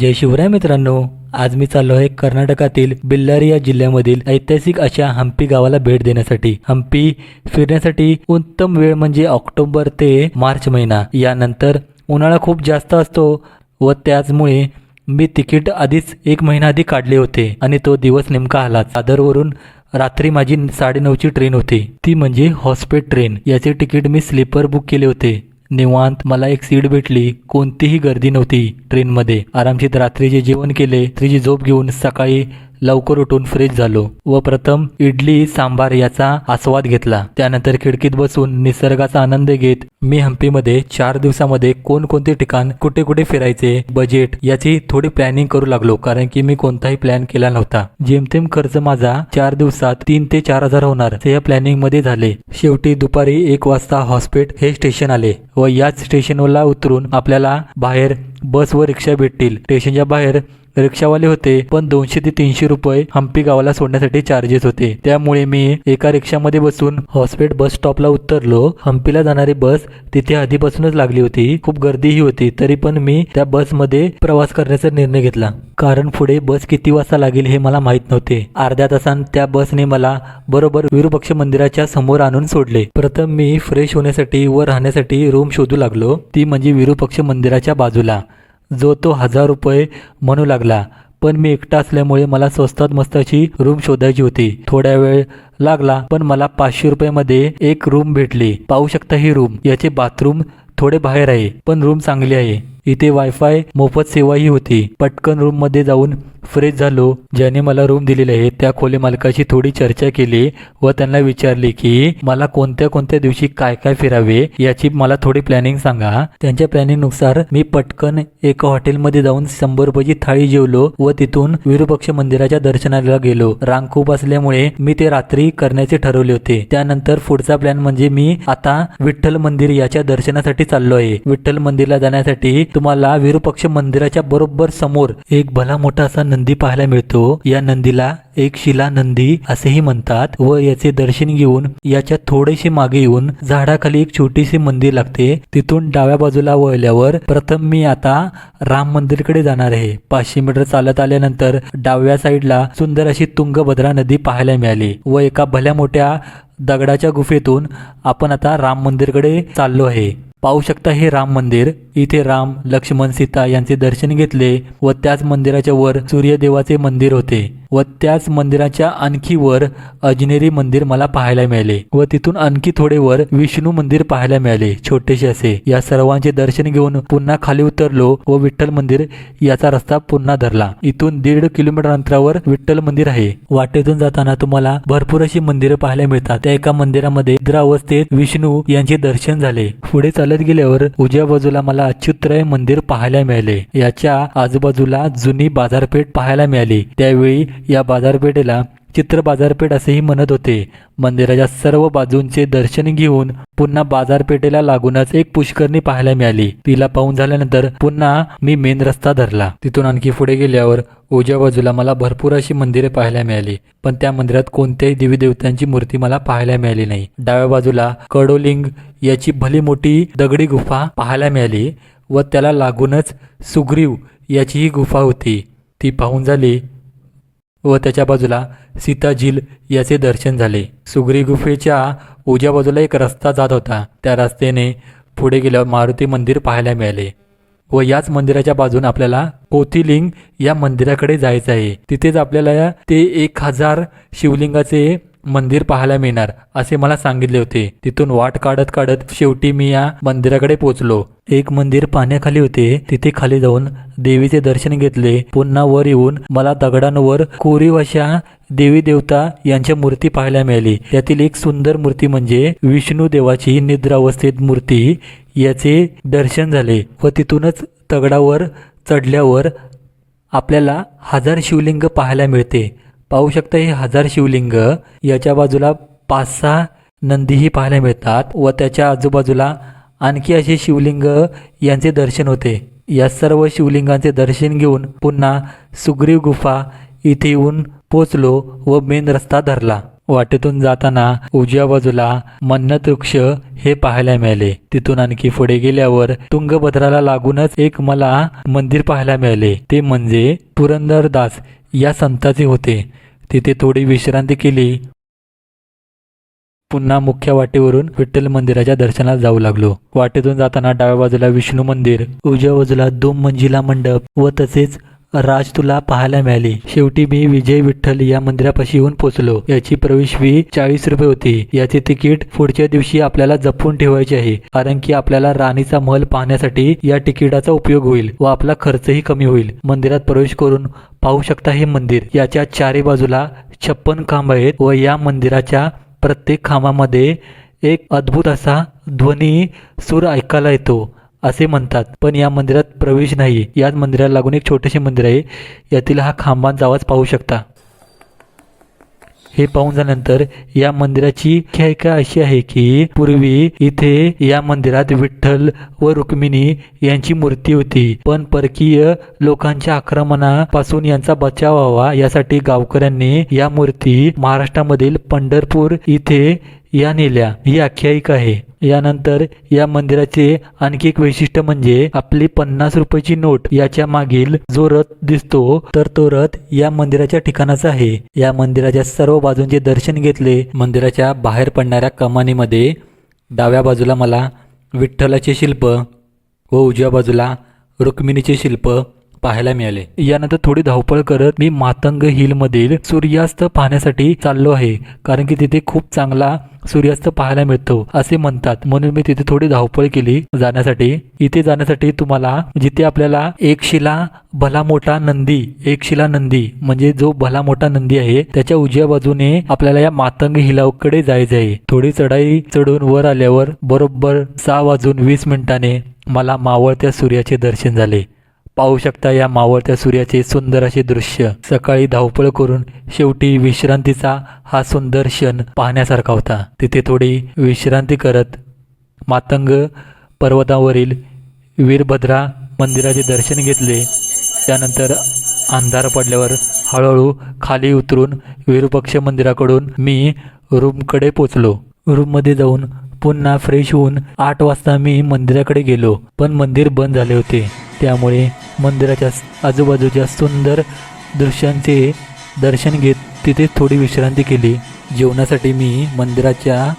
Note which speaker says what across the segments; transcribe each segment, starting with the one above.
Speaker 1: जय शिवराय मित्रांनो आज मी चाललो आहे कर्नाटकातील बिल्लारी या जिल्ह्यामधील ऐतिहासिक अशा हम्पी गावाला भेट देण्यासाठी. हम्पी फिरण्यासाठी उत्तम वेळ म्हणजे ऑक्टोबर ते मार्च महिना. यानंतर उन्हाळा खूप जास्त असतो व त्याचमुळे मी तिकीट आधीच एक महिना आधी काढले होते आणि तो दिवस नेमका आला दादरवरून रात्री माझी साडेनऊची ट्रेन होती. ती म्हणजे हॉस्पेट ट्रेन. याचे तिकीट मी स्लीपर बुक केले होते. निवांत मला एक सीट भेटली. कोणतीही गर्दी नव्हती ट्रेनमध्ये. आरामशीत रात्रीचे जेवण केले. रात्रीची झोप घेऊन सकाळी लवकर उठून फ्रेश झालो व प्रथम इडली सांबार याचा आस्वाद घेतला. त्यानंतर खिडकीत बसून निसर्गाचा आनंद घेत मी हम्पीमध्ये चार दिवसामध्ये कोणकोणते ठिकाण कुठे कुठे फिरायचे बजेट याची थोडी प्लॅनिंग करू लागलो कारण की मी कोणताही प्लॅन केला नव्हता. जेमतेम खर्च माझा चार दिवसात तीन ते चार हजार होणार ते या प्लॅनिंगमध्ये झाले. शेवटी दुपारी एक वाजता हॉस्पिट हे स्टेशन आले व याच स्टेशनला उतरून आपल्याला बाहेर बस व रिक्षा भेटतील. स्टेशनच्या बाहेर रिक्षावाले होते पण दोनशे ते तीनशे रुपये हम्पी गावाला सोडण्यासाठी चार्जेस होते. त्यामुळे मी एका रिक्षामध्ये बसून हॉस्पेट बस स्टॉपला उतरलो. हम्पीला जाणारी बस तिथे आधीपासूनच लागली होती. खूप गर्दीही होती तरी पण मी त्या बसमध्ये प्रवास करण्याचा निर्णय घेतला. कारण पुढे बस किती वाजता लागेल हे मला माहीत नव्हते. अर्ध्या तासान त्या बसने मला बरोबर विरूपक्ष मंदिराच्या समोर आणून सोडले. प्रथम मी फ्रेश होण्यासाठी व राहण्यासाठी रूम शोधू लागलो. ती म्हणजे विरूपक्ष मंदिराच्या बाजूला. जो तो हजार रुपये म्हणू लागला. पण मी एकटा असल्यामुळे मला स्वस्तात मस्त अशी रूम शोधायची होती. थोड्या वेळ लागला पण मला पाचशे रुपयामध्ये एक रूम भेटली. पाहू शकता ही रूम. याचे बाथरूम थोडे बाहेर आहे पण रूम चांगली आहे. इथे वायफाय मोफत सेवाही होती. पटकन रूममध्ये जाऊन फ्रेश झालो ज्याने मला रूम दिलेले आहे त्या खोली मालकाशी थोडी चर्चा केली व त्यांना विचारले की मला कोणत्या कोणत्या दिवशी काय काय फिरावे याची मला थोडी प्लॅनिंग सांगा. त्यांच्या प्लॅनिंगनुसार मी पटकन एका हॉटेलमध्ये जाऊन शंभर रुपयाची थाळी जेवलो व तिथून विरूपक्ष मंदिराच्या दर्शनाला गेलो. रांग खूप असल्यामुळे मी ते रात्री करण्याचे ठरवले होते. त्यानंतर पुढचा प्लॅन म्हणजे मी आता विठ्ठल मंदिर याच्या दर्शनासाठी चाललो आहे. विठ्ठल मंदिरला जाण्यासाठी तुम्हाला विरूपक्ष मंदिराच्या बरोबर समोर एक भला मोठा असा नंदी पाहायला मिळतो. या नंदीला एक शिला नंदी असेही म्हणतात व याचे दर्शन घेऊन याच्या थोडेसे मागे येऊन झाडाखाली एक छोटीशी मंदिर लागते. तिथून डाव्या बाजूला वळल्यावर प्रथम मी आता राम मंदिरकडे जाणार आहे. पाचशे मीटर चालत आल्यानंतर डाव्या साईडला सुंदर अशी तुंगभद्रा नदी पाहायला मिळाली व एका भल्या मोठ्या दगडाच्या गुफेतून आपण आता राम मंदिरकडे चाललो आहे. पाहू शकता हे राम मंदिर. इथे राम लक्ष्मण सीता यांचे दर्शन घेतले व त्याच मंदिराच्या वर सूर्यदेवाचे मंदिर होते. व त्याच मंदिराच्या आणखी वर अजनेरी मंदिर मला पाहायला मिळाले. व तिथून आणखी थोडे वर विष्णू मंदिर पाहायला मिळाले छोटेसे असे. या सर्वांचे दर्शन घेऊन पुन्हा खाली उतरलो व विठ्ठल मंदिर याचा रस्ता पुन्हा धरला. इथून दीड किलोमीटर अंतरावर विठ्ठल मंदिर आहे. वाटेतून जाताना तुम्हाला भरपूर अशी मंदिरं पाहायला मिळतात. त्या एका मंदिरामध्ये अवस्थेत विष्णू यांचे दर्शन झाले. पुढे चालत गेल्यावर उजव्या बाजूला मला अच्युतराय मंदिर पाहायला मिळाले. याच्या आजूबाजूला जुनी बाजारपेठ पाहायला मिळाली. त्यावेळी या बाजारपेठेला चित्र बाजारपेठ असेही म्हणत होते. मंदिराच्या सर्व बाजूंचे दर्शन घेऊन पुन्हा बाजारपेठेला लागूनच एक पुष्करणी पाहायला मिळाली. तिला पाहून झाल्यानंतर पुन्हा मी मेन रस्ता धरला. तिथून आणखी पुढे गेल्यावर उजव्या बाजूला मला भरपूर अशी मंदिरे पाहायला मिळाली. पण त्या मंदिरात कोणत्याही देवी देवतांची मूर्ती मला पाहायला मिळाली नाही. डाव्या बाजूला कडोलिंग याची भली मोठी दगडी गुफा पाहायला मिळाली व त्याला लागूनच सुग्रीव याचीही गुफा होती. ती पाहून झाली व त्याच्या बाजूला सीता झील याचे दर्शन झाले. सुगरी गुफेच्या उजव्या बाजूला एक रस्ता जात होता. त्या रस्त्याने पुढे गेल्यावर मारुती मंदिर पाहायला मिळाले. व याच मंदिराच्या बाजून आपल्याला कोथिलिंग या मंदिराकडे जायचं आहे. तिथेच आपल्याला ते एक हजार शिवलिंगाचे मंदिर पाहायला मिळणार असे मला सांगितले होते. तिथून वाट काढत काढत शेवटी मी या मंदिराकडे पोचलो एक मंदिर पाण्याखाली होते. तिथे खाली जाऊन देवीचे दर्शन घेतले. पुन्हा वर येऊन मला दगडांवर कोरीव अशा देवी देवता यांच्या मूर्ती पाहायला मिळाली. त्यातील एक सुंदर मूर्ती म्हणजे विष्णू देवाची निद्रावस्थेत मूर्ती याचे दर्शन झाले व तिथूनच दगडावर चढल्यावर आपल्याला हजार शिवलिंग पाहायला मिळते. पाहू शकता हे हजार शिवलिंग याच्या बाजूला पाच सहा नंदीही पाहायला मिळतात व त्याच्या आजूबाजूला आणखी असे शिवलिंग यांचे दर्शन होते. या सर्व शिवलिंगांचे दर्शन घेऊन पुन्हा सुग्रीव गुफा इथे येऊन पोचलो व मेन रस्ता धरला. वाटेतून जाताना उजव्या बाजूला मन्नत वृक्ष हे पाहायला मिळाले. तिथून आणखी पुढे गेल्यावर तुंगभद्राला लागूनच एक मला मंदिर पाहायला मिळाले. ते म्हणजे पुरंदरदास या संताचे होते. तिथे थोडी विश्रांती केली. पुन्हा मुख्य वाटेवरून विठ्ठल मंदिराच्या दर्शनाला जाऊ लागलो. वाटेतून जाताना डाव्या बाजूला विष्णू मंदिर उजव्या बाजूला दोन मंजिला मंडप व तसेच राज तुला पाहायला मिळाली. शेवटी मी विजय विठ्ठल या मंदिरापाशी येऊन पोहोचलो याची प्रवेश फी चाळीस रुपये होती. याचे तिकीट पुढच्या दिवशी आपल्याला जपून ठेवायचे आहे. कारण की आपल्याला राणीचा महल पाहण्यासाठी या तिकिटाचा उपयोग होईल व आपला खर्चही कमी होईल. मंदिरात प्रवेश करून पाहू शकता हे मंदिर. याच्या चारी बाजूला छप्पन खांब आहेत व या मंदिराच्या प्रत्येक खांबामध्ये एक अद्भुत असा ध्वनी सूर ऐकायला येतो. असे म्हणतात. पण या मंदिरात प्रवेश नाही. याच मंदिराला लागून एक छोटेसे मंदिर आहे. यातील हा खांबांचा आवाज पाहू शकता. हे पाहून झाल्यानंतर या मंदिराची ख्यायिका अशी आहे की पूर्वी इथे या मंदिरात विठ्ठल व रुक्मिणी यांची मूर्ती होती. पण परकीय लोकांच्या आक्रमणापासून यांचा बचाव व्हावा यासाठी गावकऱ्यांनी या मूर्ती महाराष्ट्रामधील पंढरपूर इथे या नेल्या ही आख्यायिका आहे. यानंतर या मंदिराचे आणखी एक वैशिष्ट्य म्हणजे आपली पन्नास रुपयाची नोट याच्या मागील जो रथ दिसतो तर तो रथ या मंदिराच्या ठिकाणाचा आहे. या मंदिराच्या सर्व बाजूंचे दर्शन घेतले. मंदिराच्या बाहेर पडणाऱ्या कमानीमध्ये डाव्या बाजूला मला विठ्ठलाचे शिल्प व उजव्या बाजूला रुक्मिणीचे शिल्प पाहायला मिळाले. यानंतर थोडी धावपळ करत मी मातंग हिलमधील सूर्यास्त पाहण्यासाठी चाललो आहे कारण की तिथे खूप चांगला सूर्यास्त पाहायला मिळतो असे म्हणतात. म्हणून मी तिथे थोडी धावपळ केली जाण्यासाठी. इथे जाण्यासाठी तुम्हाला जिथे आपल्याला एक शिला भला मोठा नंदी एक शिला नंदी म्हणजे जो भला मोठा नंदी आहे त्याच्या उजव्या बाजूने आपल्याला या मातंग हिलाकडे जायचे आहे. थोडी चढाई चढून वर आल्यावर बरोबर सहा वाजून वीस मिनिटाने मला मावळत्या सूर्याचे दर्शन झाले. पाहू शकता या मावळत्या सूर्याचे सुंदर असे दृश्य. सकाळी धावपळ करून शेवटी विश्रांतीचा हा सुंदर क्षण पाहण्यासारखा होता. तिथे थोडी विश्रांती करत मातंग पर्वतावरील वीरभद्रा मंदिराचे दर्शन घेतले. त्यानंतर अंधार पडल्यावर हळूहळू खाली उतरून विरूपक्ष मंदिराकडून मी रूमकडे पोचलो. रूममध्ये जाऊन पुन्हा फ्रेश होऊन आठ वाजता मी मंदिराकडे गेलो. पण मंदिर बंद झाले होते. त्यामुळे मंदिराच्या आजूबाजूच्या सुंदर दृश्यांचे दर्शन घेत तिथे थोडी विश्रांती केली. जेवणासाठी मी मंदिराच्या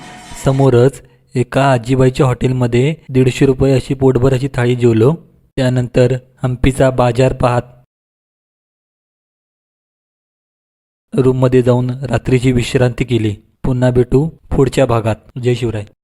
Speaker 1: समोरच एका आजीबाईच्या हॉटेलमध्ये दीडशे रुपये अशी पोटभर अशी थाळी जेवलो. त्यानंतर हम्पीचा बाजार पाहत रूममध्ये जाऊन रात्रीची विश्रांती केली. पुन्हा भेटू पुढच्या भागात. जय शिवराय.